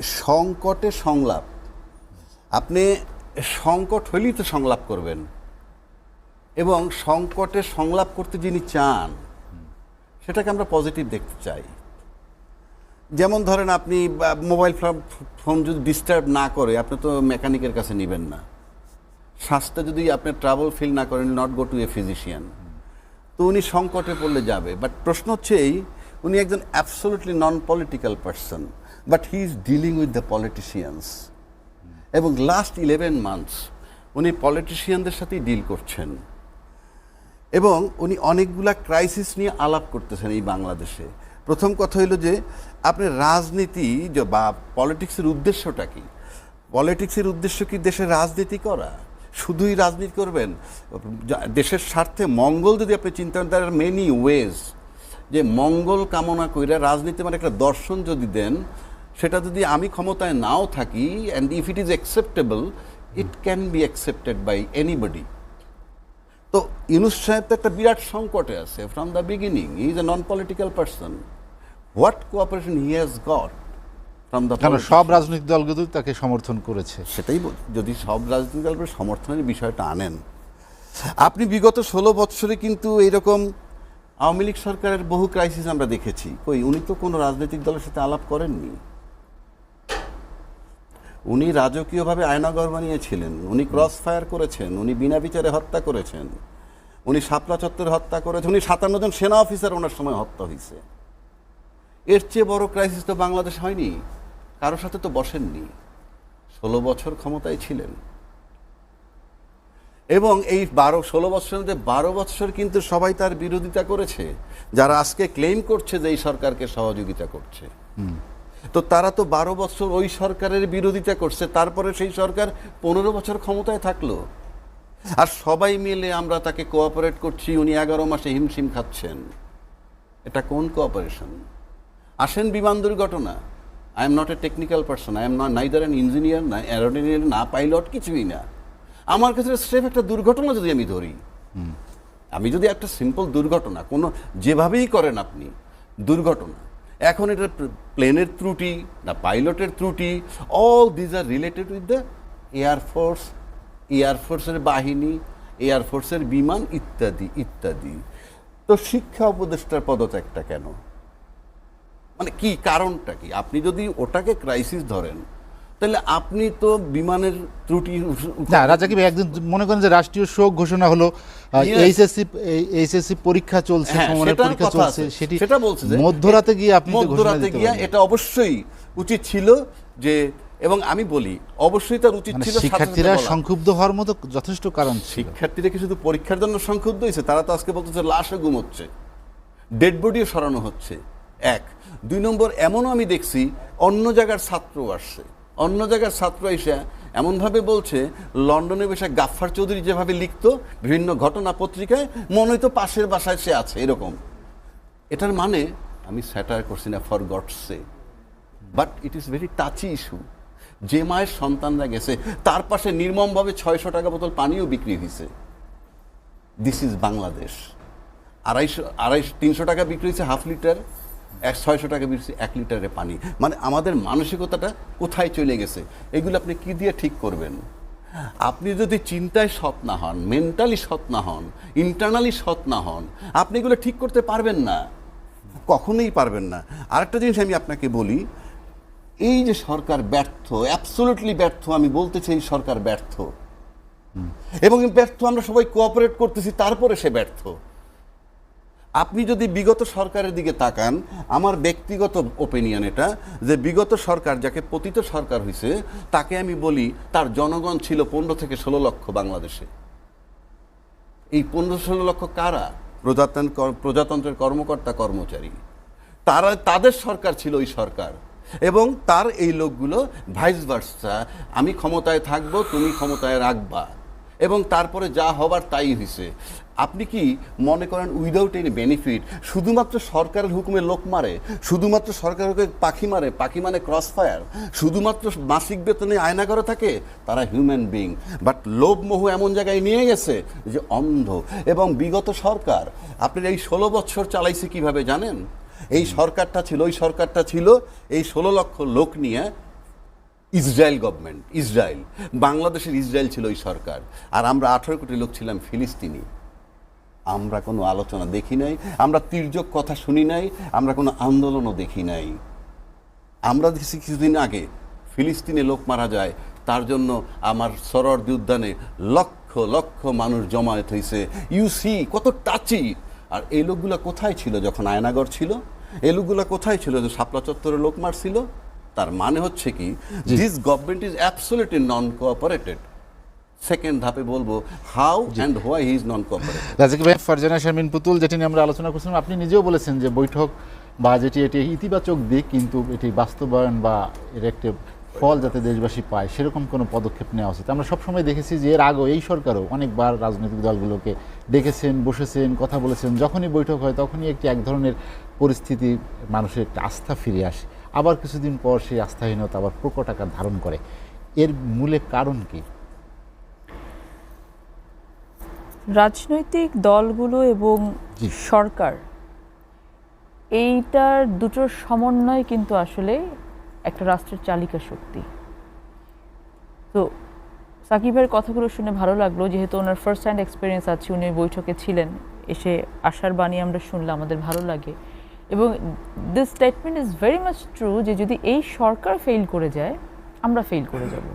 সংকটে সংলাপ। আপনি সংকট হইলেই তো সংলাপ করবেন। এবং সংকটে সংলাপ করতে যিনি চান, সেটাকে আমরা পজিটিভ দেখতে চাই। যেমন ধরেন আপনি মোবাইল ফোন- ফোন যদি ডিস্টার্ব না করে, আপনি তো মেকানিকের কাছে নেবেন না। শ্বাসটা যদি আপনি ট্রাভেল ফিল না করেন not go to a physician তো উনি সংকটে পড়লে যাবে। বাট প্রশ্ন হচ্ছে এই, উনি একজন absolutely non political person but he is dealing with the politicians এবং লাস্ট ইলেভেন মান্থস উনি পলিটিশিয়ানদের সাথেই ডিল করছেন। এবং উনি অনেকগুলা ক্রাইসিস নিয়ে আলাপ করতেছেন এই বাংলাদেশে। প্রথম কথা হইল যে, আপনি রাজনীতি বা পলিটিক্সের উদ্দেশ্যটা কি? পলিটিক্সের উদ্দেশ্য কি দেশের রাজনীতি করা? শুধুই রাজনীতি করবেন? দেশের স্বার্থে মঙ্গল যদি আপনি চিন্তা করেন তার মেনি ওয়েজ যে মঙ্গল কামনা কইরা রাজনীতি মানে একটা দর্শন যদি দেন সেটা যদি আমি ক্ষমতায় নাও থাকি and if it is acceptable it can be accepted by anybody তো ইউনুস সাহেব তো একটা বিরাট সংকটে আছে from the beginning is a non political person what cooperation he has got from the সব রাজনৈতিক দলগুলো তাকে সমর্থন করেছে। সেটাই যদি সব রাজনৈতিক দলের সমর্থনের বিষয়টা আনেন। আপনি বিগত ষোলো বৎসরে কিন্তু এইরকম আওয়ামী লীগ সরকারের বহু ক্রাইসিস আমরা দেখেছি। কই উনি তো কোনো রাজনৈতিক দলের সাথে আলাপ করেননি। উনি রাজকীয়ভাবে আয়নাগর বানিয়েছিলেন, উনি ক্রস ফায়ার করেছেন, উনি বিনা বিচারে হত্যা করেছেন, উনি শাপলা চত্বর হত্যা করেছেন, উনি সাতান্ন জন সেনা অফিসার ওনার সময় হত্যা হয়েছে এর চেয়ে বড় ক্রাইসিস তো বাংলাদেশ হয়নি, কারোর সাথে তো বসেননি, ষোলো বছর ক্ষমতায় ছিলেন। এবং এই বারো, ষোলো বছরের মধ্যে বারো বছর কিন্তু সবাই তার বিরোধিতা করেছে, যারা আজকে ক্লেম করছে যে এই সরকারকে সহযোগিতা করছে। তো তারা তো বারো বছর ওই সরকারের বিরোধিতা করছে তারপরে সেই সরকার পনেরো বছর ক্ষমতায় থাকল। আর সবাই মিলে আমরা তাকে কোঅপারেট করছি উনি এগারো মাসে হিমশিম খাচ্ছেন। এটা কোন কোঅপারেশন আসেন বিমান দুর্ঘটনা। I am not a technical person I am not neither an engineer না অ্যারোডিনিয়ার না পাইলট কিছুই না। আমার কাছে স্রেফ একটা দুর্ঘটনা যদি আমি ধরি। আমি যদি একটা সিম্পল দুর্ঘটনা কোনো যেভাবেই করেন আপনি দুর্ঘটনা। এখন এটা প্লেনের ত্রুটি না পাইলটের ত্রুটি all these are related with the air force এয়ারফোর্সের বাহিনী এয়ারফোর্সের বিমান ইত্যাদি ইত্যাদি। তো শিক্ষা উপদেষ্টার পদত্যাগটা কেন? মানে কি কারণটা কি? আপনি যদি ওটাকে ক্রাইসিস ধরেন তাহলে আপনি তো বিমানের ত্রুটি না একদিন মনে করেন যে রাষ্ট্রীয় শোক ঘোষণা হলো Yes. এইচএসসি এইচএসসি পরীক্ষা চলছে হ্যাঁ, সমানের সেটার পরীক্ষা চলছে সেটি সেটা বলছে যে মধ্যরাতে গিয়ে আপনি মধ্যরাতে গিয়া। এটা অবশ্যই উচিত ছিল যে এবং আমি বলি অবশ্যই তার উচিত মানে ছিল শিক্ষার্থীরা সংক্ষুব্ধ হওয়ার মতো যথেষ্ট কারণ শিক্ষার্থীরা কি শুধু পরীক্ষার জন্য সংক্ষুব্ধ হয়েছে? তারা তো আজকে বলতেছে লাশও ঘুমোচ্ছে ডেড বডিও সরানো হচ্ছে। এক। দুই নম্বর এমনও আমি দেখছি অন্য জায়গার ছাত্র আসছে। অন্য জায়গার ছাত্র এসে এমনভাবে বলছে, লন্ডনে বসে গাফফার চৌধুরী যেভাবে লিখত, বিভিন্ন ঘটনা পত্রিকায়, মনে হয়তো পাশের বাসায় সে আছে, এরকম। এটার মানে আমি স্যাটার করছি না for God's sake but it is very touchy issue যে মায়ের সন্তানরা গেছে, তার পাশে নির্মমভাবে ছয়শো টাকা বোতল পানিও বিক্রি হয়েছে দিস ইজ বাংলাদেশ আড়াইশো আড়াইশো, তিনশো টাকা বিক্রি হয়েছে হাফ লিটার। এক ছয়শো টাকা বিক্রি এক লিটারে পানি। মানে আমাদের মানসিকতাটা কোথায় চলে গেছে? এগুলো আপনি কি দিয়ে ঠিক করবেন? আপনি যদি চিন্তায় সৎ না হন মেন্টালি সৎ না হন ইন্টারনালি সৎ না হন, আপনি এগুলো ঠিক করতে পারবেন না। কখনোই পারবেন না। আরেকটা জিনিস আমি আপনাকে বলি, এই যে সরকার ব্যর্থ অ্যাবসোলুটলি ব্যর্থ, আমি বলতে চাই সরকার ব্যর্থ। এবং ব্যর্থ আমরা সবাই কোঅপারেট করতেছি, তারপরে সে ব্যর্থ। আপনি যদি বিগত সরকারের দিকে তাকান, আমার ব্যক্তিগত ওপিনিয়ন এটা যে বিগত সরকার যাকে পতিত সরকার হয়েছে তাকে আমি বলি তার জনগণ ছিল পনেরো থেকে ষোলো লক্ষ বাংলাদেশে। এই পনেরো ষোলো লক্ষ কারা? প্রজাতন্ত্র প্রজাতন্ত্রের কর্মকর্তা, কর্মচারী। তারা, তাদের সরকার ছিল ওই সরকার। এবং তার এই লোকগুলো ভাইস ভার্সা আমি ক্ষমতায় থাকব, তুমি ক্ষমতায় রাখবা। এবং তারপরে যা হবার তাই হয়েছে আপনি কি মনে করেন উইদাউট এনি বেনিফিট শুধুমাত্র সরকারের হুকুমে লোক মারে, শুধুমাত্র সরকারের হুকুমে পাখি মারে, পাখি মানে ক্রস ফায়ার শুধুমাত্র মাসিক বেতনে আয়না করে থাকে? তারা হিউম্যান বিং বাট লোভ মোহ এমন জায়গায় নিয়ে গেছে যে অন্ধ। এবং বিগত সরকার, আপনার এই ষোলো বছর চালাইছে কীভাবে জানেন? এই সরকারটা ছিল, ওই সরকারটা ছিল, এই ষোলো লক্ষ লোক নিয়ে ইসরায়েল গভর্নমেন্ট ইসরায়েল, বাংলাদেশের ইসরায়েল ছিল ওই সরকার। আর আমরা আঠেরো কোটি লোক ছিলাম ফিলিস্তিনি। আমরা কোনো আলোচনা দেখি নাই আমরা তির্যক কথা শুনি নাই আমরা কোনো আন্দোলনও দেখি নাই। আমরা দেখছি কিছুদিন আগে ফিলিস্তিনে লোক মারা যায় তার জন্য আমার সরর্দি উদ্যানে লক্ষ লক্ষ মানুষ জমায়েত হয়েছে ইউসি কত টাচি আর এই লোকগুলো কোথায় ছিল যখন আয়নাগর ছিল? এই লোকগুলো কোথায় ছিল যে শাপলা চত্বরে লোক মারছিল? তার মানে হচ্ছে কি this government is absolutely non cooperated second ধাপে বলব how and why he is non cooperated রাজাকি ভাই ফারজানা শারমিন পুতুল যেটি নিয়ে আমরা আলোচনা করছিলাম আপনি নিজেও বলেছেন যে বৈঠক বা যেটি এটি ইতিবাচক দিক কিন্তু এটি বাস্তবায়ন বা এর একটি ফল যাতে দেশবাসী পায় সেরকম কোনো পদক্ষেপ নেওয়া উচিত। আমরা সবসময় দেখেছি যে এর আগেও এই সরকারও অনেকবার রাজনৈতিক দলগুলোকে ডেকেছেন বসেছেন কথা বলেছেন। যখনই বৈঠক হয় তখনই একটি এক ধরনের পরিস্থিতি মানুষের একটা আস্থা ফিরে আসে। আবার কিছুদিন পর সেই আস্থাহীনতা আবার প্রকট আকার ধারণ করে। এর মূলে কারণ কি? রাজনৈতিক দলগুলো এবং সরকার এইটার দুটোর সমন্বয় কিন্তু আসলে একটা রাষ্ট্রের চালিকা শক্তি। তো সাকিব ভাইয়ের কথাগুলো শুনে ভালো লাগল যেহেতু ওনার ফার্স্ট হ্যান্ড এক্সপিরিয়েন্স আছে উনি বৈঠকে ছিলেন এসে আশার বাণী আমরা শুনলাম আমাদের ভালো লাগে। এবং this statement is very much true যে যদি এই সরকার ফেল করে যায় আমরা ফেল করে যাব।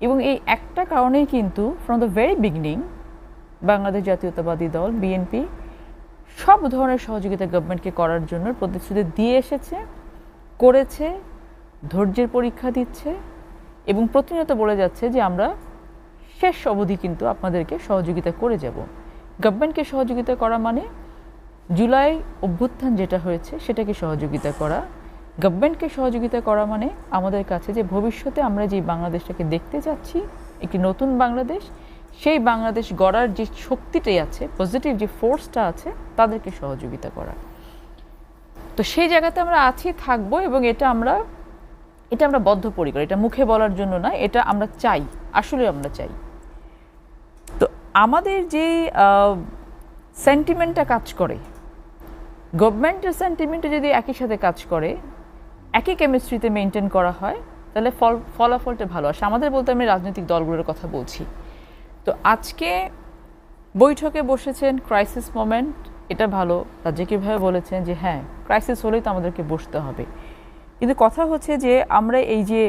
এবং এই একটা কারণেই কিন্তু from the very beginning Bangladesh জাতীয়তাবাদী দল বিএনপি সব ধরনের সহযোগিতা গভর্নমেন্টকে করার জন্য প্রতিশ্রুতি দিয়ে এসেছে, করেছে, ধৈর্যের পরীক্ষা দিচ্ছে এবং প্রতিনিয়ত বলে যাচ্ছে যে আমরা শেষ অবধি কিন্তু আপনাদেরকে সহযোগিতা করে যাব। গভর্নমেন্টকে সহযোগিতা করা মানে জুলাই অভ্যুত্থান যেটা হয়েছে সেটাকে সহযোগিতা করা। গভর্নমেন্টকে সহযোগিতা করা মানে আমাদের কাছে যে ভবিষ্যতে আমরা যে বাংলাদেশটাকে দেখতে যাচ্ছি, একটি নতুন বাংলাদেশ সেই বাংলাদেশ গড়ার যে শক্তিটাই আছে পজিটিভ যে ফোর্সটা আছে, তাদেরকে সহযোগিতা করা। তো সেই জায়গাতে আমরা আছি, থাকব এবং এটা আমরা এটা আমরা বদ্ধপরিকর। এটা মুখে বলার জন্য না, এটা আমরা চাই, আসলে আমরা চাই। তো আমাদের যে সেন্টিমেন্টটা কাজ করে গভর্নমেন্টের সেন্টিমেন্টে যদি একই সাথে কাজ করে, একই কেমিস্ট্রিতে মেনটেন করা হয়, তাহলে ফল, ফলাফলটা ভালো। আসে আমাদের বলতে আমি রাজনৈতিক দলগুলোর কথা বলছি। তো আজকে বৈঠকে বসেছেন ক্রাইসিস মোমেন্ট এটা ভালো। রাজ্যকিভাবে বলেছেন যে হ্যাঁ ক্রাইসিস হলেই তো আমাদেরকে বসতে হবে। কিন্তু কথা হচ্ছে যে, আমরা এই যে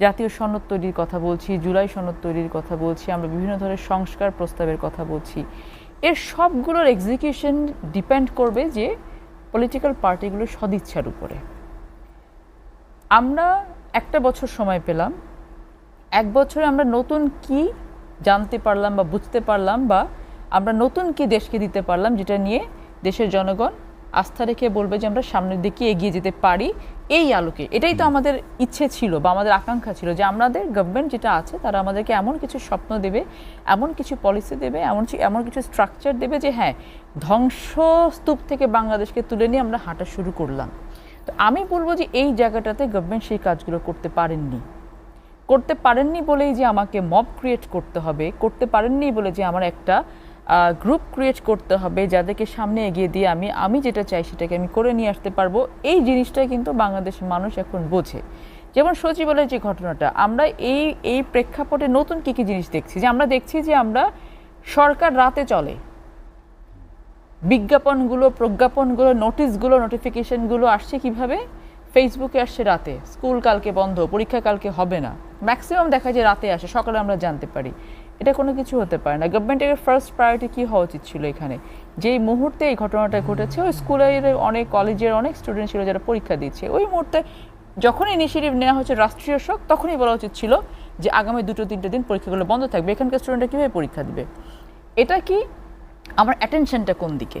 জাতীয় সনদ তৈরির কথা বলছি, জুলাই সনদ তৈরির কথা বলছি, আমরা বিভিন্ন ধরনের সংস্কার প্রস্তাবের কথা বলছি, এর সবগুলোর এক্সিকিউশন ডিপেন্ড করবে যে পলিটিক্যাল পার্টিগুলোর সদিচ্ছার উপরে। আমরা একটা বছর সময় পেলাম। এক বছরে আমরা নতুন কি জানতে পারলাম বা বুঝতে পারলাম বা আমরা নতুন কি দেশকে দিতে পারলাম যেটা নিয়ে দেশের জনগণ আস্থা রেখে বলবে যে আমরা সামনের দিকে এগিয়ে যেতে পারি এই আলোকে। এটাই তো আমাদের ইচ্ছে ছিল বা আমাদের আকাঙ্ক্ষা ছিল যে আমাদের গভর্নমেন্ট যেটা আছে তারা আমাদেরকে এমন কিছু স্বপ্ন দেবে এমন কিছু পলিসি দেবে এমন এমন কিছু স্ট্রাকচার দেবে যে হ্যাঁ ধ্বংসস্তূপ থেকে বাংলাদেশকে তুলে নিয়ে আমরা হাঁটা শুরু করলাম। তো আমি বলব যে এই জায়গাটাতে গভর্নমেন্ট সেই কাজগুলো করতে পারেননি। করতে পারেননি বলেই যে আমাকে মব ক্রিয়েট করতে হবে, করতে পারেননি বলে যে আমার একটা গ্রুপ ক্রিয়েট করতে হবে যাদেরকে সামনে এগিয়ে দিয়ে আমি আমি যেটা চাই সেটাকে আমি করে নিয়ে আসতে পারব। এই জিনিসটাই কিন্তু বাংলাদেশের মানুষ এখন বোঝে। যেমন সচিবালয়ের যে ঘটনাটা, আমরা এই এই প্রেক্ষাপটে নতুন কী কী জিনিস দেখছি? যে আমরা দেখছি যে আমরা সরকার রাতে চলে। বিজ্ঞাপনগুলো, প্রজ্ঞাপনগুলো নোটিশগুলো নোটিফিকেশনগুলো আসছে কীভাবে? ফেসবুকে আসছে রাতে। স্কুল কালকে বন্ধ, পরীক্ষা কালকে হবে না। ম্যাক্সিমাম দেখা যায় রাতে আসে, সকালে আমরা জানতে পারি। এটা কোনো কিছু হতে পারে না। গভর্নমেন্টের ফার্স্ট প্রায়োরিটি কী হওয়া উচিত ছিল এখানে? যেই মুহূর্তে এই ঘটনাটা ঘটেছে, ওই স্কুলের অনেক কলেজের অনেক স্টুডেন্ট ছিল যারা পরীক্ষা দিচ্ছে। ওই মুহূর্তে যখন ইনিশিয়েটিভ নেওয়া হচ্ছে রাষ্ট্রীয় শোক, তখনই বলা উচিত ছিল যে আগামী দুটো, তিনটে দিন পরীক্ষাগুলো বন্ধ থাকবে। এখানকার স্টুডেন্টরা কীভাবে পরীক্ষা দিবে? এটা কি? আমার অ্যাটেনশনটা কোন দিকে?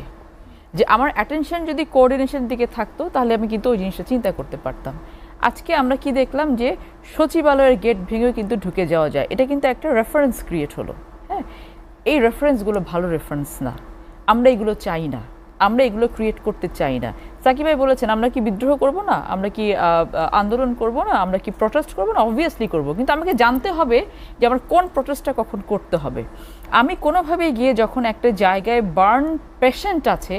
যে আমার অ্যাটেনশন যদি কোঅর্ডিনেশন দিকে থাকতো, তাহলে আমি কিন্তু ওই জিনিসটা চিন্তা করতে পারতাম। আজকে আমরা কি দেখলাম যে সচিবালয়ের গেট ভেঙেও কিন্তু ঢুকে যাওয়া যায়। এটা কিন্তু একটা রেফারেন্স ক্রিয়েট হলো। হ্যাঁ এই রেফারেন্সগুলো ভালো রেফারেন্স না। আমরা এগুলো চাই না। আমরা এগুলো ক্রিয়েট করতে চাই না। সাকিব ভাই বলেছেন, আমরা কি বিদ্রোহ করব না? আমরা কি আন্দোলন করব না? আমরা কি প্রটেস্ট করব না? অবভিয়াসলি করব। কিন্তু আমাকে জানতে হবে যে আমার কোন প্রটেস্টটা কখন করতে হবে। আমি কোনোভাবে গিয়ে যখন একটা জায়গায় বার্ন পেশেন্ট আছে,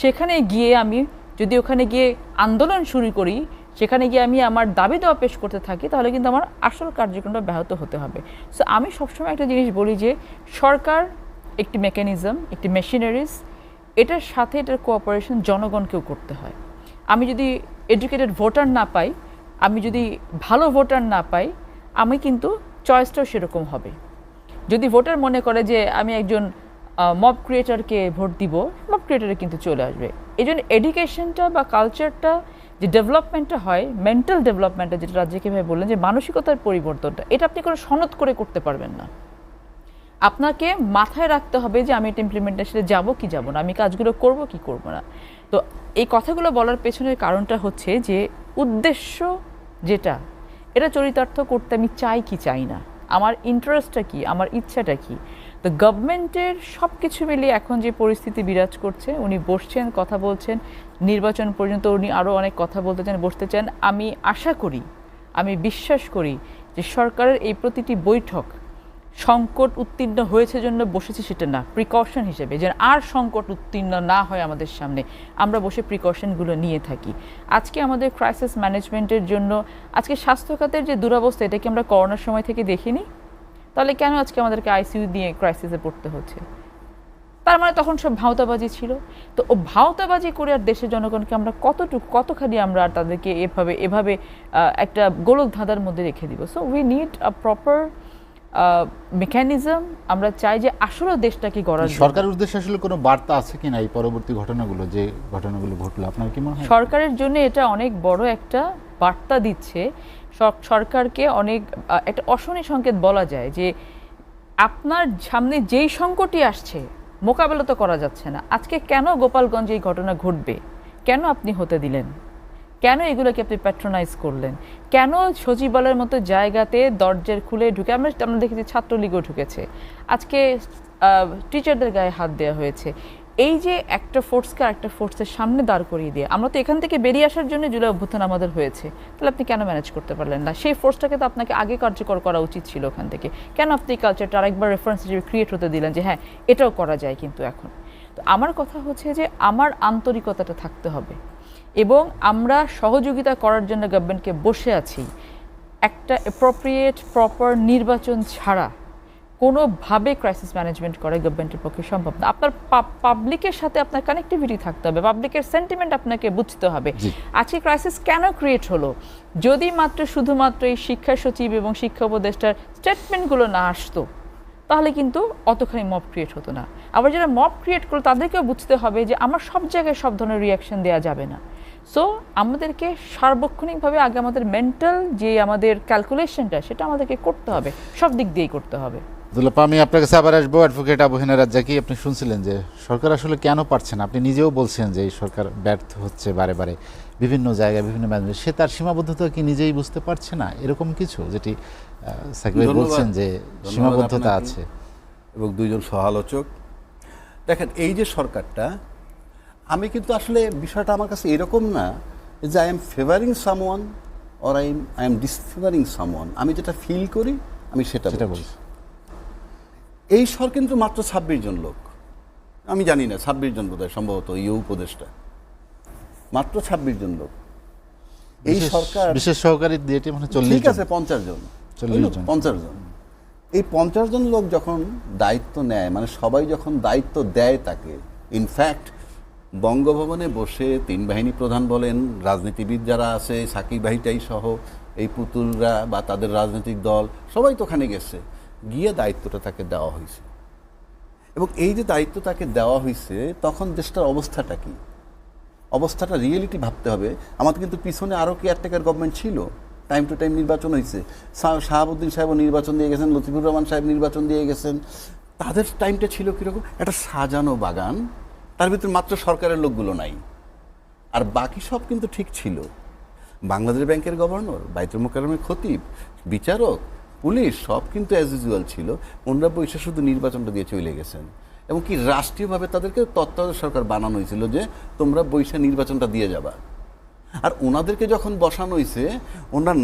সেখানে গিয়ে আমি যদি ওখানে গিয়ে আন্দোলন শুরু করি, সেখানে গিয়ে আমি আমার দাবি দেওয়া পেশ করতে থাকি, তাহলে কিন্তু আমার আসল কার্যক্রমটা ব্যাহত হতে হবে। সো আমি সবসময় একটা জিনিস বলি যে, সরকার একটি মেকানিজম একটি মেশিনারিজ এটার সাথে এটার কোঅপারেশন জনগণকেও করতে হয়। আমি যদি এডুকেটেড ভোটার না পাই, আমি যদি ভালো ভোটার না পাই, আমি কিন্তু চয়েসটাও সেরকম হবে। যদি ভোটার মনে করে যে আমি একজন মব ক্রিয়েটারকে ভোট দিব মব ক্রিয়েটারে কিন্তু চলে আসবে। এই জন্য এডুকেশনটা বা কালচারটা যে ডেভেলপমেন্টটা হয় মেন্টাল ডেভেলপমেন্টটা যেটা রাজ্যকে ভাই বললেন যে মানসিকতার পরিবর্তনটা, এটা আপনি কোনো সনদ করে করতে পারবেন না। আপনাকে মাথায় রাখতে হবে যে আমি এটা ইমপ্লিমেন্টেশনে যাব কি যাব না। আমি কাজগুলো করব কি করব না। তো এই কথাগুলো বলার পেছনের কারণটা হচ্ছে যে উদ্দেশ্য যেটা, এটা চরিতার্থ করতে আমি চাই কি চাই না? আমার ইন্টারেস্টটা কি? আমার ইচ্ছাটা কি? তো গভর্নমেন্টের সব কিছু মিলিয়ে এখন যে পরিস্থিতি বিরাজ করছে, উনি বসছেন, কথা বলছেন। নির্বাচন পর্যন্ত উনি আরও অনেক কথা বলতে চান, বসতে চান। আমি আশা করি, আমি বিশ্বাস করি যে সরকারের এই প্রতিটি বৈঠক সংকট উত্তীর্ণ হয়েছে জন্য বসেছি সেটা না প্রিকশন হিসেবে। যেন আর সংকট উত্তীর্ণ না হয় আমাদের সামনে, আমরা বসে প্রিকশনগুলো নিয়ে থাকি। আজকে আমাদের ক্রাইসিস ম্যানেজমেন্টের জন্য, আজকে স্বাস্থ্য খাতের যে দুরবস্থা এটা কি আমরা করোনার সময় থেকে দেখিনি? তাহলে কেন আজকে আমাদেরকে আইসিইউ দিয়ে ক্রাইসিসে পড়তে হচ্ছে? তার মানে তখন সব ভাওতাবাজি ছিল। তো ও ভাওতাবাজি করে আর দেশের জনগণকে আমরা কতটুকু, কতখানি আমরা আর তাদেরকে এভাবে এভাবে একটা গোলক ধাঁধার মধ্যে রেখে দিব? So we need a proper mechanism আমরা চাই যে আসলে দেশটাকে গড়ার। সরকারের উদ্দেশ্যে আসলে কোনো বার্তা আছে কিনা এই পরবর্তী ঘটনাগুলো যে ঘটনাগুলো ঘটলো? আপনার কি মনে হয়? সরকারের জন্য এটা অনেক বড় একটা বার্তা দিচ্ছে। সর- সরকারকে অনেক একটা অশনি সংকেত বলা যায় যে আপনার সামনে যেই সংকটই আসছে মোকাবেলা তো করা যাচ্ছে না। আজকে কেন গোপালগঞ্জে এই ঘটনা ঘটবে? কেন আপনি হতে দিলেন? কেন এগুলোকে আপনি প্যাট্রোনাইজ করলেন? কেন সচিবালয়ের মতো জায়গাতে দরজার খুলে ঢুকে, আমরা আমরা দেখেছি ছাত্রলীগও ঢুকেছে। আজকে টিচারদের গায়ে হাত দেওয়া হয়েছে। এই যে একটা ফোর্সকে আরেকটা ফোর্সের সামনে দাঁড় করিয়ে দিয়ে, আমরা তো এখান থেকে বেরিয়ে আসার জন্য জুলাই অভ্যুত্থান আমাদের হয়েছে। তাহলে আপনি কেন ম্যানেজ করতে পারলেন না? সেই ফোর্সটাকে তো আপনাকে আগে কার্যকর করা উচিত ছিল ওখান থেকে। কেন আপনি কালচারটা আরেকবার রেফারেন্স হিসেবে ক্রিয়েট হতে দিলেন যে হ্যাঁ এটাও করা যায় কিন্তু এখন? তো আমার কথা হচ্ছে যে, আমার আন্তরিকতাটা থাকতে হবে। এবং আমরা সহযোগিতা করার জন্য গভর্নমেন্টকে বসে আছি। একটা অ্যাপ্রোপ্রিয়েট প্রপার নির্বাচন ছাড়া কোনোভাবে ক্রাইসিস ম্যানেজমেন্ট করা গভর্নমেন্টের পক্ষে সম্ভব না। আপনার পাবলিকের সাথে আপনার কানেক্টিভিটি থাকতে হবে পাবলিকের সেন্টিমেন্ট আপনাকে বুঝতে হবে। আজকে ক্রাইসিস কেন ক্রিয়েট হলো? যদি মাত্র শুধুমাত্র এই শিক্ষা সচিব এবং শিক্ষা উপদেষ্টার স্টেটমেন্টগুলো না আসতো তাহলে কিন্তু অতখানি মব ক্রিয়েট হতো না। আবার যারা মব ক্রিয়েট করল তাদেরকেও বুঝতে হবে যে আমার সব জায়গায় সব ধরনের রিয়াকশন দেওয়া যাবে না। সো আমাদেরকে সার্বক্ষণিকভাবে আগে আমাদের মেন্টাল যে আমাদের ক্যালকুলেশনটা সেটা আমাদেরকে করতে হবে। সব দিক দিয়েই করতে হবে। দুলাপা আমি আপনার কাছে আবার আসব। অ্যাডভোকেট আবহিনা রাজ্জাকি আপনি শুনছিলেন যে সরকার আসলে কেন পারছে না? আপনি নিজেও বলছেন যে এই সরকার ব্যর্থ হচ্ছে বারে বারে। বিভিন্ন জায়গায় বিভিন্ন ম্যানেজমেন্ট সে তার সীমাবদ্ধতা কি নিজেই বুঝতে পারছে না? এরকম কিছু যেটি সাকিব বলছেন যে সীমাবদ্ধতা আছে। এবং দুইজন সহালোচক। দেখেন এই যে সরকারটা আমি কিন্তু আসলে বিষয়টা আমার কাছে এরকম না যে I am favouring someone or I I am disfavouring someone আমি যেটা ফিল করি আমি সেটা সেটা বলছি। এই স্বর কিন্তু মাত্র ছাব্বিশ জন লোক। আমি জানি না ছাব্বিশ জন বোধ সম্ভবত ইউ উপদেশটা। মাত্র ছাব্বিশ জন লোক। এই সরকার বিশেষ সহকারী দিয়েটি মানে চল্লিশ ঠিক আছে পঞ্চাশ জন। 40 জন। পঞ্চাশ জন। এই পঞ্চাশ জন লোক যখন দায়িত্ব নেয় মানে সবাই যখন দায়িত্ব দেয় তাকে ইনফ্যাক্ট বঙ্গভবনে বসে তিন বাহিনী প্রধান বলেন, রাজনীতিবিদ যারা আছে, সাকিব ভাইটাই সহ, এই পুতুলরা বা তাদের রাজনৈতিক দল, সবাই তো ওখানে গেছে। গিয়ে দায়িত্বটা তাকে দেওয়া হয়েছে। এবং এই যে দায়িত্ব তাকে দেওয়া হয়েছে, তখন দেশটার অবস্থাটা কি? অবস্থাটা রিয়েলিটি ভাবতে হবে। আমাদের কিন্তু পিছনে আরও কেয়ারটেকার গভর্নমেন্ট ছিল। টাইম টু টাইম নির্বাচন হয়েছে। শাহাবুদ্দিন সাহেবও নির্বাচন দিয়ে গেছেন, লতিফুর রহমান সাহেব নির্বাচন দিয়ে গেছেন। তাদের টাইমটা ছিল কীরকম? একটা সাজানো বাগান। তার ভিতরে মাত্র সরকারের লোকগুলো নাই। আর বাকি সব কিন্তু ঠিক ছিল। বাংলাদেশ ব্যাংকের গভর্নর, বাইতুল মোকারমের খতিব, বিচারক, পুলিশ সব কিন্তু অ্যাজ ইউজুয়াল ছিল। ওনারা বৈশা শুধু নির্বাচনটা দিয়ে চলে গেছেন। এবং কি রাষ্ট্রীয়ভাবে তাদেরকে তত্ত্বাবধায়ক সরকার বানানো হয়েছিল যে তোমরা বৈশা নির্বাচনটা দিয়ে যাবা। আর ওনাদেরকে যখন বসানো হয়েছে ওনার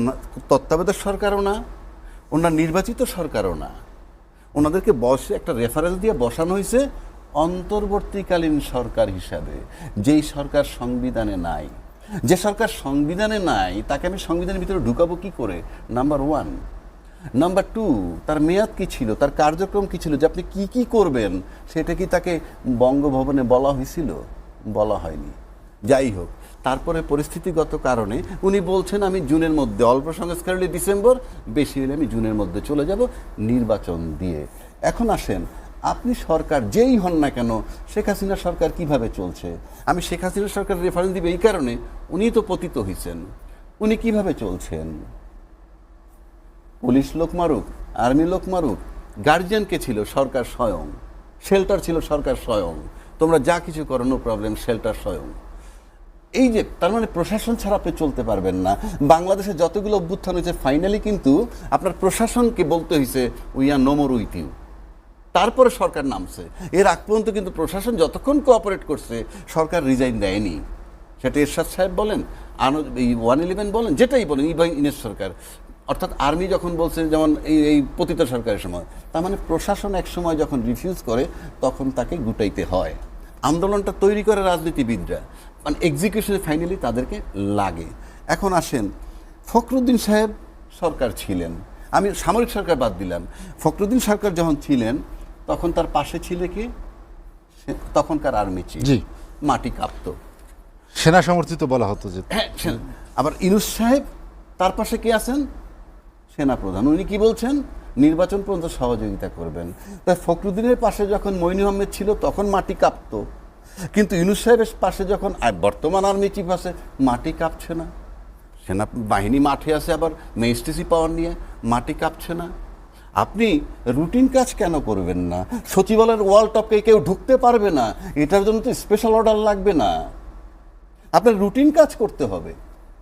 তত্ত্বাবধায়ক সরকারও না ওনার নির্বাচিত সরকারও না। ওনাদেরকে বসে, একটা রেফারেন্স দিয়ে বসানো হয়েছে অন্তর্বর্তীকালীন সরকার হিসাবে যেই সরকার সংবিধানে নাই, যে সরকার সংবিধানে নাই, তাকে আমি সংবিধানের ভিতরে ঢুকাবো কি করে? নাম্বার ওয়ান নাম্বার টু তার মেয়াদ কি ছিল? তার কার্যক্রম কি ছিল? যে আপনি কি কি করবেন? সেটা কি তাকে বঙ্গভবনে বলা হয়েছিল? বলা হয়নি। যাই হোক, তারপরে পরিস্থিতিগত কারণে উনি বলছেন, আমি জুনের মধ্যে, অল্প সংস্কার হলে ডিসেম্বর, বেশি হলে আমি জুনের মধ্যে চলে যাব নির্বাচন দিয়ে। এখন আসেন আপনি সরকার যেই হন না কেন, শেখ হাসিনা সরকার কীভাবে চলছে? আমি শেখ হাসিনা সরকার রেফারেন্স দিব এই কারণে, উনি তো পতিত হয়েছেন উনি কীভাবে চলছেন? পুলিশ লোক মারুক, আর্মি লোক মারুক গার্জিয়ানকে ছিল সরকার স্বয়ং? শেল্টার ছিল সরকার স্বয়ং। তোমরা যা কিছু করো নো প্রবলেম শেল্টার স্বয়ং। এই যে, তার মানে প্রশাসন ছাড়া আপনি চলতে পারবেন না। বাংলাদেশে যতগুলো অভ্যুত্থান হয়েছে ফাইনালি কিন্তু আপনার প্রশাসনকে বলতে হয়েছে we are no more with you তারপরে সরকার নামছে। এর আগ পর্যন্ত কিন্তু প্রশাসন যতক্ষণ কোঅপারেট করছে, সরকার রিজাইন দেয়নি। সেটা এরশাদ সাহেব বলেন আনো ওয়ান ইলেভেন বলেন, যেটাই বলেন ইভাই ইনেশ সরকার। অর্থাৎ আর্মি যখন বলছে যেমন এই এই পতিত সরকারের সময়, তার মানে প্রশাসন এক সময় যখন রিফিউজ করে, তখন তাকে গুটাইতে হয়। আন্দোলনটা তৈরি করে রাজনীতিবিদরা। মানে এক্সিকিউশনে ফাইনালি তাদেরকে লাগে। এখন আসেন, ফখরুদ্দিন সাহেব সরকার ছিলেন। আমি সামরিক সরকার বাদ দিলাম। ফখরুদ্দিন সরকার যখন ছিলেন তখন তার পাশে ছিল কি? তখনকার আর্মি চিফ জি। মাটি কাঁপতো। সেনা সমর্থিত বলা হতো যে হ্যাঁ সেনা- আবার ইনুস সাহেব তার পাশে কে আছেন? সেনাপ্রধান। উনি কি বলছেন? নির্বাচন পর্যন্ত সহযোগিতা করবেন। তাই ফখরুদ্দিনের পাশে যখন মইনু আহমেদ ছিল তখন মাটি কাঁপতো। কিন্তু ইনুস সাহেবের পাশে যখন বর্তমান আর্মি চিফ আছে মাটি কাঁপছে না। সেনা বাহিনী মাঠে আছে আবার মেজিস্ট্রেসি পাওয়ার নিয়ে মাটি কাঁপছে না। আপনি রুটিন কাজ কেন করবেন না? সচিবালয়ের ওয়াল টপকে কেউ ঢুকতে পারবে না। এটার জন্য তো স্পেশাল অর্ডার লাগবে না। আপনার রুটিন কাজ করতে হবে।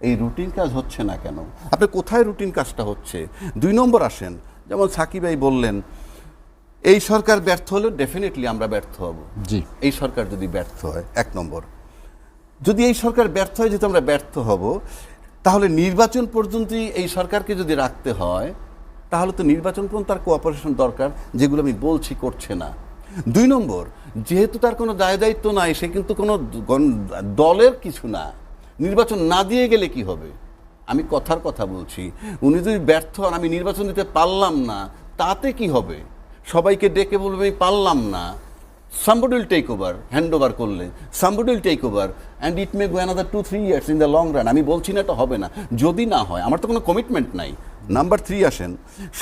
এই রুটিন কাজ হচ্ছে না কেন? আপনি কোথায় রুটিন কাজটা হচ্ছে? দুই নম্বর আসেন। যেমন সাকিব ভাই বললেন এই সরকার ব্যর্থ হলে ডেফিনেটলি আমরা ব্যর্থ হব। জি। এই সরকার যদি ব্যর্থ হয় এক নম্বর। যদি এই সরকার ব্যর্থ হয় যেহেতু আমরা ব্যর্থ হব তাহলে নির্বাচন পর্যন্তই এই সরকারকে যদি রাখতে হয় তাহলে তো নির্বাচন পর্যন্ত তার কোঅপারেশন দরকার, যেগুলো আমি বলছি করছে না। দুই নম্বর, যেহেতু তার কোনো দায় দায়িত্ব নাই, সে কিন্তু কোনো দলের কিছু না। নির্বাচন না দিয়ে গেলে কি হবে? আমি কথার কথা বলছি। উনি যদি ব্যর্থ হন, আমি নির্বাচন দিতে পারলাম না, তাতে কি হবে? সবাইকে ডেকে বলবে, আমি পারলাম না। Somebody take over hand over করলে। Somebody will take over, and it may go two, three years in the long run আমি বলছি না এটা হবে না। যদি না হয়, আমার তো কোনো কমিটমেন্ট নাই। নাম্বার থ্রি আসেন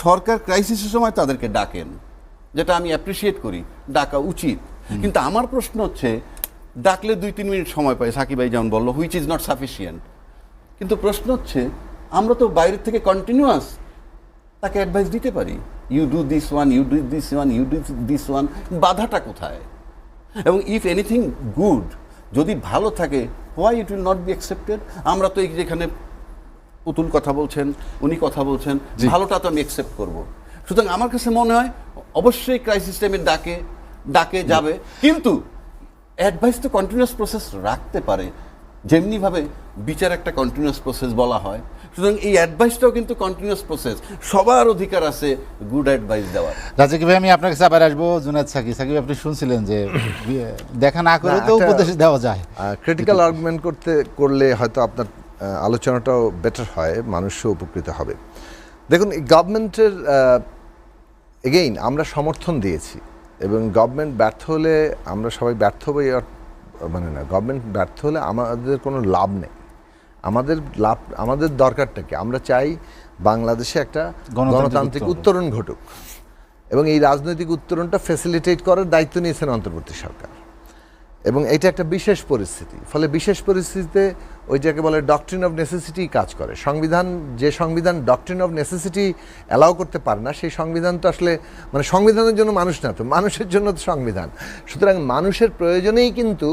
সরকার ক্রাইসিসের সময় তাদেরকে ডাকেন যেটা আমি অ্যাপ্রিসিয়েট করি ডাকা উচিত। কিন্তু আমার প্রশ্ন হচ্ছে ডাকলে দুই তিন মিনিট সময় পাই সাকিব ভাই যেমন বলল হুইচ ইজ নট সাফিসিয়েন্ট কিন্তু প্রশ্ন হচ্ছে আমরা তো বাইরের থেকে কন্টিনিউয়াস তাকে অ্যাডভাইস দিতে পারি। You do this one you do this one you do this one বাধাটা কোথায়? এবং ইফ এনিথিং গুড যদি ভালো থাকে why it will not be accepted আমরা তো এই যেখানে পুতুল কথা বলছেন উনি কথা বলছেন ভালোটা তো আমি অ্যাকসেপ্ট করব। সুতরাং আমার কাছে মনে হয় অবশ্যই ক্রাইসিস টাইমের ডাকে ডাকে যাবে কিন্তু অ্যাডভাইস তো কন্টিনিউয়াস প্রসেস রাখতে পারে। যেমনিভাবে বিচার একটা কন্টিনিউয়াস প্রসেস বলা হয় সুতরাং এই অ্যাডভাইসটাও কিন্তু কন্টিনিউয়াস প্রসেস সবার অধিকার আছে গুড অ্যাডভাইস দেওয়ার। রাজাকি ভাই আমি আপনার কাছে আবার আসব জুনাদ সাকি। সাকিব আপনি শুনছিলেন যে দেখা না করে তো উপদেশ দেওয়া যায়। ক্রিটিক্যাল আর্গুমেন্ট করতে করলে হয়তো আপনার আলোচনাটাও বেটার হয় মানুষও উপকৃত হবে। দেখুন এই গভর্নমেন্টের এগেইন আমরা সমর্থন দিয়েছি এবং গভর্নমেন্ট ব্যর্থ হলে আমরা সবাই ব্যর্থ হব আর মানে না গভর্নমেন্ট ব্যর্থ হলে আমাদের কোনো লাভ নেই। আমাদের লাভ আমাদের দরকারটা কি? আমরা চাই বাংলাদেশে একটা গণতান্ত্রিক উত্তরণ। ঘটুক এবং এই রাজনৈতিক উত্তরণটা ফ্যাসিলিটেট করার দায়িত্ব নিয়েছেন অন্তর্বর্তী সরকার। এবং এটা একটা বিশেষ পরিস্থিতি। ফলে বিশেষ পরিস্থিতিতে ওই যাকে বলে ডকট্রিন অফ নেসেসিটি কাজ করে। সংবিধান, যে সংবিধান ডকট্রিন অফ নেসেসিটি অ্যালাউ করতে পারে না, সেই সংবিধান তো আসলে মানে সংবিধানের জন্য মানুষ না তো, মানুষের জন্য তো সংবিধান। সুতরাং মানুষের প্রয়োজনেই কিন্তু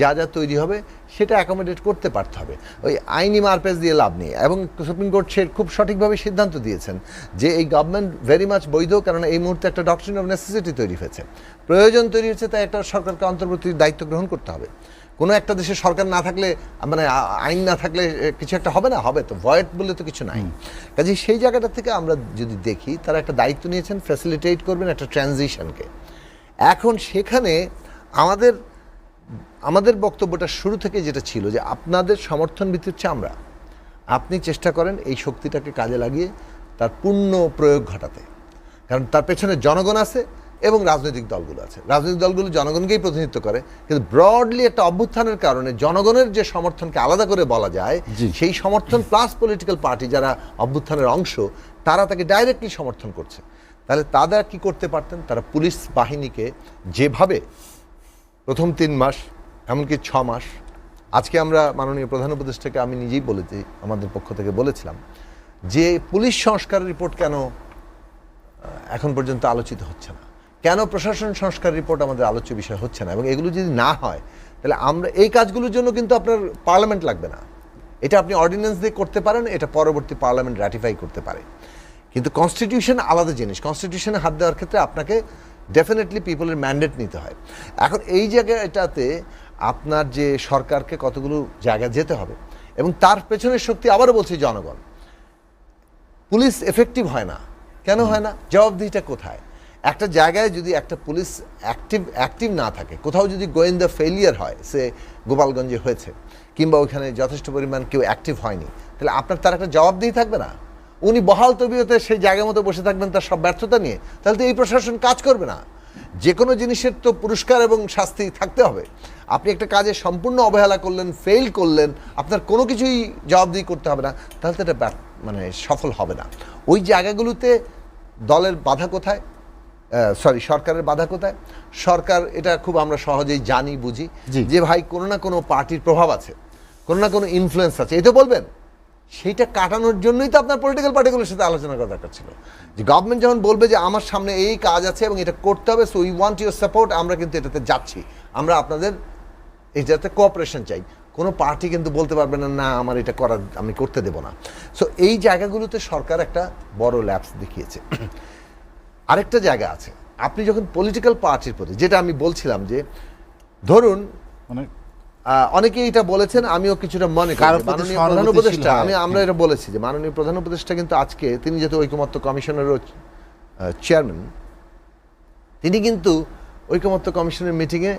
যা যা তৈরি হবে, সেটা অ্যাকোমোডেট করতে পারতে হবে। ওই আইনি মারপেজ দিয়ে লাভ নেই। এবং সুপ্রিম কোর্ট সে খুব সঠিকভাবে সিদ্ধান্ত দিয়েছেন যে এই গভর্নমেন্ট ভেরি মাচ বৈধ কারণ এই মুহূর্তে একটা ডকট্রিন অফ নেসেসিটি তৈরি হয়েছে। প্রয়োজন তৈরি হয়েছে, তাই একটা সরকারকে অন্তর্বর্তী দায়িত্ব গ্রহণ করতে হবে। কোনো একটা দেশে সরকার না থাকলে মানে আইন না থাকলে কিছু একটা হবে না? হবে তো ভয়েড বলে তো কিছু নাই। কাজে সেই জায়গাটা থেকে আমরা যদি দেখি, তারা একটা দায়িত্ব নিয়েছেন ফ্যাসিলিটেট করবেন একটা ট্রানজিশনকে এখন সেখানে আমাদের আমাদের বক্তব্যটা শুরু থেকে যেটা ছিল যে আপনাদের সমর্থন ভিত্তি হচ্ছে আমরা আপনি চেষ্টা করেন এই শক্তিটাকে কাজে লাগিয়ে তার পূর্ণ প্রয়োগ ঘটাতে। কারণ তার পেছনে জনগণ আছে এবং রাজনৈতিক দলগুলো আছে। রাজনৈতিক দলগুলো জনগণকেই প্রতিনিধিত্ব করে কিন্তু ব্রডলি একটা অভ্যুত্থানের কারণে জনগণের যে সমর্থনকে আলাদা করে বলা যায় সেই সমর্থন প্লাস পলিটিক্যাল পার্টি যারা অভ্যুত্থানের অংশ তারা তাকে ডাইরেক্টলি সমর্থন করছে। তাহলে তারা কি করতে পারতেন? তারা পুলিশ বাহিনীকে যেভাবে প্রথম তিন মাস, এমনকি ছ মাস। আজকে আমরা মাননীয় প্রধান উপদেষ্টাকে আমি নিজেই বলেছি আমাদের পক্ষ থেকে বলেছিলাম যে পুলিশ সংস্কার রিপোর্ট কেন এখন পর্যন্ত আলোচিত হচ্ছে না। কেন প্রশাসন সংস্কার রিপোর্ট আমাদের আলোচ্য বিষয় হচ্ছে না? এবং এগুলো যদি না হয়, তাহলে আমরা, এই কাজগুলোর জন্য কিন্তু আপনার পার্লামেন্ট লাগবে না। এটা আপনি অর্ডিন্যান্স দিয়ে করতে পারেন, এটা পরবর্তী পার্লামেন্ট র্যাটিফাই করতে পারে। কিন্তু কনস্টিটিউশন আলাদা জিনিস। কনস্টিটিউশনে হাত দেওয়ার ক্ষেত্রে আপনাকে ডেফিনেটলি পিপলের ম্যান্ডেট নিতে হয়। এখন এই জায়গাটাতে আপনার যে সরকারকে কতগুলো জায়গা যেতে হবে এবং তার পেছনের শক্তি আবারও বলছি জনগণ। পুলিশ এফেক্টিভ হয় না। কেন হয় না? জবাবদিহিটা কোথায়? একটা জায়গায় যদি একটা পুলিশ অ্যাক্টিভ অ্যাক্টিভ না থাকে কোথাও যদি গোয়েন্দা ফেলিয়ার হয় সে গোপালগঞ্জে হয়েছে কিংবা ওইখানে যথেষ্ট পরিমাণ কেউ অ্যাক্টিভ হয়নি তাহলে আপনার তার একটা জবাবদিহি থাকবে না? উনি বহাল তবিয়তে সেই জায়গা মতো বসে থাকবেন তার সব ব্যর্থতা নিয়ে তাহলে তো এই প্রশাসন কাজ করবে না। যে কোনো জিনিসের তো পুরস্কার এবং শাস্তি থাকতে হবে। আপনি একটা কাজে সম্পূর্ণ অবহেলা করলেন ফেল করলেন আপনার কোনো কিছুই জবাবদিহি করতে হবে না তাহলে তো এটা মানে সফল হবে না। ওই জায়গাগুলোতে দলের বাধা কোথায়? সরি সরকারের বাধা কোথায়? সরকার এটা খুব আমরা সহজেই জানি বুঝি। যে ভাই কোনো না কোনো পার্টির প্রভাব আছে কোনো না কোনো ইনফ্লুয়েন্স আছে। এই তো বলবেন? সেইটা কাটানোর জন্যই তো আপনার পলিটিক্যাল পার্টিগুলোর সাথে আলোচনা করা দরকার ছিল। যে গভর্নমেন্ট যখন বলবে যে আমার সামনে এই কাজ আছে এবং এটা করতে হবে so we want your support আমরা কিন্তু এটাতে যাচ্ছি। আমরা আপনাদের এটাতে কোঅপারেশন চাই। কোনো পার্টি কিন্তু বলতে পারবে না না, আমার এটা করার, আমি করতে দেব না। সো এই জায়গাগুলোতে সরকার একটা বড় ল্যাপস দেখিয়েছে। আরেকটা জায়গা আছে। আপনি যখন পলিটিক্যাল পার্টির প্রতি, যেটা আমি বলছিলাম যে, ধরুন মানে আহ, অনেকেই এটা বলেছেন আমিও কিছুটা মনে করি মাননীয় প্রধান উপদেষ্টা আমি আমরা এটা বলেছি যে মাননীয় প্রধান উপদেষ্টা কিন্তু আজকে তিনি যেহেতু ঐকমত্য কমিশনেরও চেয়ারম্যান তিনি কিন্তু ঐকমত্য কমিশনের মিটিংয়ে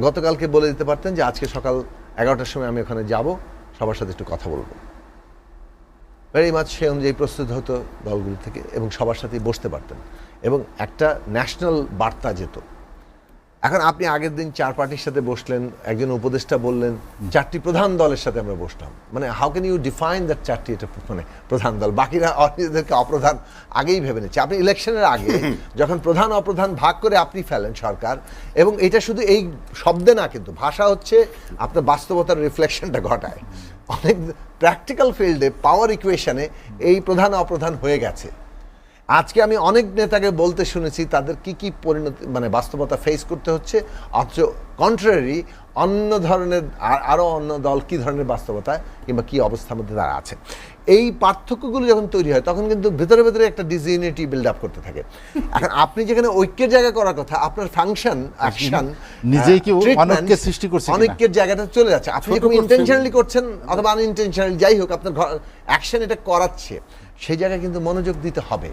গতকালকে বলে দিতে পারতেন যে আজকে সকাল এগারোটার সময় আমি ওখানে যাব সবার সাথে একটু কথা বলব। ভেরি মাছ সে অনুযায়ী প্রস্তুত হতো দলগুলি থেকে এবং সবার সাথেই বসতে পারতেন। এবং একটা ন্যাশনাল বার্তা যেত। এখন আপনি আগের দিন চার পার্টির সাথে বসলেন একজন উপদেষ্টা বললেন চারটি প্রধান দলের সাথে আমরা বসলাম মানে how can you define that চারটি এটা মানে প্রধান দল? বাকিরা নিজেদেরকে অপ্রধান আগেই ভেবে নিচ্ছে। আপনি ইলেকশনের আগে যখন প্রধান অপ্রধান ভাগ করে আপনি ফেলেন সরকার এবং এটা শুধু এই শব্দে না কিন্তু ভাষা হচ্ছে আপনার বাস্তবতার রিফ্লেকশনটা ঘটায়। অনেক প্র্যাকটিক্যাল ফিল্ডে পাওয়ার ইকুয়েশনে এই প্রধান অপ্রধান হয়ে গেছে। আজকে আমি অনেক নেতাকে বলতে শুনেছি তাদের কি কি পরিণতি মানে বাস্তবতা ফেস করতে হচ্ছে অথচ কন্ট্রারি অন্য ধরনের আর আরও অন্য দল কি ধরনের বাস্তবতা কিংবা কি অবস্থার মধ্যে তারা আছে। এই পার্থক্যগুলো যখন তৈরি হয় তখন কিন্তু ভেতরে ভেতরে একটা ডিজিউনিটি বিল্ড আপ করতে থাকে। এখন আপনি যেখানে ঐক্যের জায়গা করার কথা আপনার ফাংশন অ্যাকশন নিজেই কি অনৈক্যের সৃষ্টি করছে? অনেকের জায়গাটা চলে যাচ্ছে। আপনি যখন ইন্টেনশনালি করছেন অথবা আনইনটেনশনালি যাই হোক আপনার অ্যাকশন এটা করাচ্ছে সেই জায়গায় কিন্তু মনোযোগ দিতে হবে।